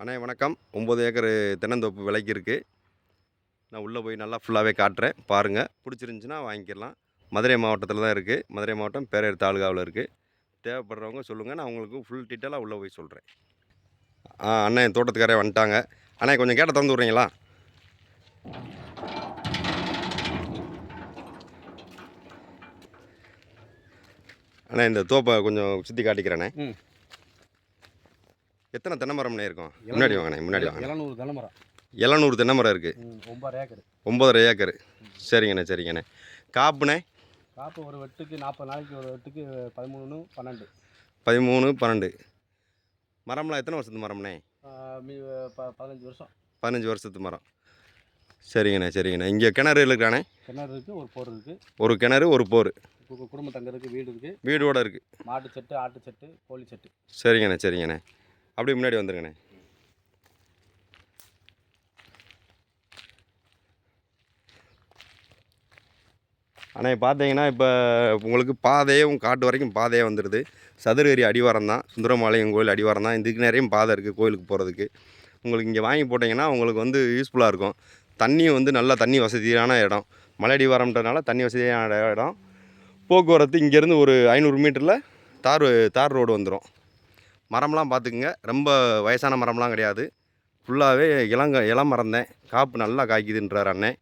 அண்ணே வணக்கம். ஒம்பது ஏக்கர் தென்னந்தோப்பு விலைக்கு இருக்குது நான் உள்ளே போய் நல்லா ஃபுல்லாகவே காட்டுறேன். பாருங்கள் பிடிச்சிருந்துச்சின்னா வாங்கிக்கலாம். மதுரை மாவட்டத்தில் தான் இருக்குது மதுரை மாவட்டம் பேரையூர் தாலுகாவில் இருக்குது தேவைப்படுறவங்க சொல்லுங்கள் நான் உங்களுக்கு ஃபுல் டீட்டெயிலாக உள்ளே போய் சொல்கிறேன் ஆ அண்ணன் தோட்டத்துக்காரே வந்துட்டாங்க. அண்ணே கொஞ்சம் கேட்ட திறந்து விட்றீங்களா? அண்ணே இந்த தோப்பை கொஞ்சம் சுற்றி காட்டிக்கிறேண்ணே ம். எத்தனை தென்னை இருக்கும்? முன்னாடி வாங்கண்ணே முன்னாடி வாங்க எழுநூறு தென்னை மரம் இருக்குது ம், ஒன்பது ஏக்கர். ஒம்பதரை ஏக்கர். சரிங்கண்ணே சரிங்கண்ணே. காப்புண்ணே? காப்பு ஒரு வெட்டுக்கு நாற்பது நாளைக்கு ஒரு வெட்டுக்கு பதிமூணு பன்னெண்டு. பதிமூணு பன்னெண்டு. மரம்லாம் எத்தனை வருஷத்து மரம்ண்ணே? பதினஞ்சு வருஷம். பதினஞ்சு வருஷத்து மரம். சரிங்கண்ணே சரிங்கண்ணே. இங்கே கிணறு இருக்காண்ணே கிணறு இருக்குது ஒரு போர் இருக்குது ஒரு கிணறு ஒரு போர். குடும்ப தங்கறதுக்கு வீடு இருக்குது வீடோட இருக்குது மாட்டு செட்டு ஆட்டு செட்டு கோழி செட்டு. சரிங்கண்ணே சரிங்கண்ணே. அப்படியே முன்னாடி வந்துருங்கண்ணே. அண்ணே பார்த்தீங்கன்னா இப்போ உங்களுக்கு பாதையும் காட்டு வரைக்கும் பாதையே வந்துடுது சதுரகிரி அடிவாரம் தான் சுந்தரமாலயம் கோயில் அடிவாரம் தான். இதுக்கு நிறைய பாதை இருக்குது கோயிலுக்கு போகிறதுக்கு உங்களுக்கு இங்கே வாங்கி போட்டிங்கன்னா உங்களுக்கு வந்து யூஸ்ஃபுல்லாக இருக்கும். தண்ணியும் வந்து நல்ல தண்ணி வசதியான இடம். மலையடி வரம்ன்றதுனால தண்ணி வசதியான இடம். போக்குவரத்து இங்கேருந்து ஒரு ஐநூறு மீட்டரில் தார் தார் ரோடு வந்துடும் மரம்லாம் பார்த்துக்குங்க. ரொம்ப வயசான மரம்லாம் கிடையாது. ஃபுல்லாகவே இளங்க இளம் மறந்தேன் காப்பு நல்லா காய்க்குதுன்றார் அண்ணன்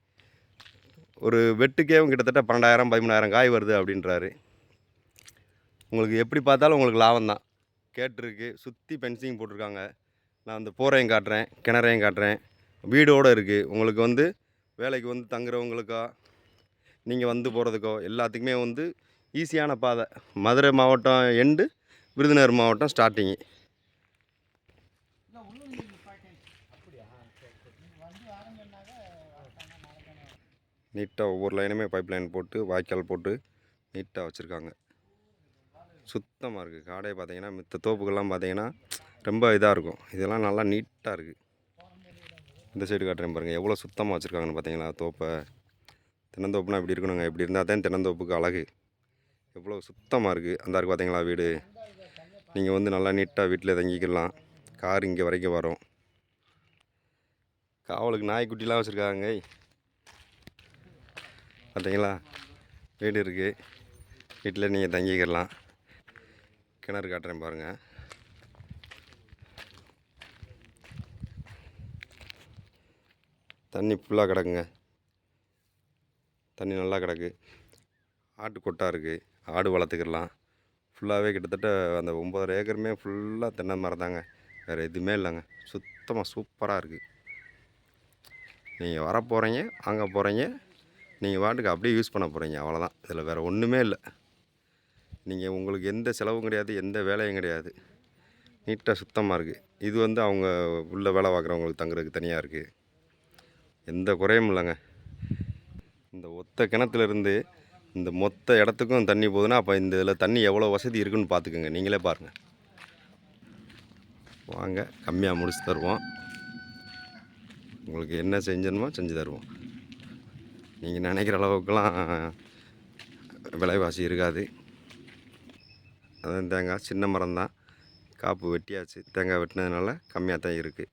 ஒரு வெட்டுக்கே கிட்டத்தட்ட பன்னெண்டாயிரம் பதிமூணாயிரம் காய் வருது அப்படின்றாரு. உங்களுக்கு எப்படி பார்த்தாலும் உங்களுக்கு லாபம் தான். கேட்டிருக்கு. சுற்றி பென்சிங் போட்டிருக்காங்க. நான் அந்த போரையும் காட்டுறேன் கிணறையும் காட்டுறேன். வீடோடு இருக்குது உங்களுக்கு வந்து வேலைக்கு வந்து தங்குறவங்களுக்கோ நீங்கள் வந்து போகிறதுக்கோ எல்லாத்துக்குமே வந்து ஈஸியான பாதை. மதுரை மாவட்டம் எண்டு விருதுநகர் மாவட்டம் ஸ்டார்டிங்கு நீட்டாக ஒவ்வொரு லைனுமே பைப் லைன் போட்டு வாய்க்கால் போட்டு நீட்டாக வச்சுருக்காங்க. சுத்தமாக இருக்குது காடையை பார்த்தீங்கன்னா மித்த தோப்புகள்லாம் பார்த்தீங்கன்னா ரொம்ப இதாக இருக்கும். இதெல்லாம் நல்லா நீட்டாக இருக்குது இந்த சைடு காட்டுறேன் பாருங்கள் எவ்வளோ சுத்தமாக வச்சுருக்காங்கன்னு பார்த்தீங்களா தோப்பை. தென்னந்தோப்புனா இப்படி இருக்கணுங்க. இப்படி இருந்தால் தான் தென்னந்தோப்புக்கு அழகு. எவ்வளோ சுத்தமாக இருக்குது அந்த இருக்குது பார்த்தீங்களா வீடு. நீங்கள் வந்து நல்லா நீட்டாக வீட்டில் தங்கிக்கலாம். கார் இங்கே வரைக்கும் வரும். காவலுக்கு நாய்க்குட்டிலாம் வச்சுருக்காங்க. பார்த்தீங்களா வீடு இருக்குது வீட்டில் நீங்கள் தங்கிக்கலாம். கிணறு காட்டுறேன் பாருங்கள் தண்ணி ஃபுல்லாக கிடக்குங்க. தண்ணி நல்லா கிடக்கு. ஆட்டு கொட்டா இருக்குது ஆடு வளர்த்துக்கிடலாம் ஃபுல்லாகவே கிட்டத்தட்ட அந்த ஒம்பதரை ஏக்கருமே ஃபுல்லாக தென்னை மரம் தாங்க வேறு எதுவுமே இல்லைங்க. சுத்தமாக சூப்பராக இருக்குது நீங்கள் வர போகிறீங்க அங்கே போகிறீங்க நீங்கள் வாட்டுக்கு அப்படியே யூஸ் பண்ண போகிறீங்க அவ்வளோதான் இதில் வேறு ஒன்றுமே இல்லை. நீங்கள் உங்களுக்கு எந்த செலவும் கிடையாது எந்த வேலையும் கிடையாது. நீட்டாக சுத்தமாக இருக்குது இது வந்து அவங்க உள்ள வேலை பார்க்குறவங்களுக்கு தங்குறதுக்கு தனியாக இருக்குது எந்த குறையும் இல்லைங்க. இந்த ஒத்த கிணத்துலேருந்து இந்த மொத்த இடத்துக்கும் தண்ணி போகுதுன்னா அப்போ இந்த இதில் தண்ணி எவ்வளோ வசதி இருக்குன்னு பார்த்துக்கோங்க நீங்களே பாருங்கள் வாங்க கம்மியாக முடிச்சு தருவோம். உங்களுக்கு என்ன செஞ்சணுமோ செஞ்சு தருவோம். நீங்கள் நினைக்கிற அளவுக்குலாம் விலைவாசி இருக்காது. அதுவும் தேங்காய். சின்ன மரம் தான் காப்பு வெட்டியாச்சு. தேங்காய் வெட்டினதுனால கம்மியாக தான் இருக்குது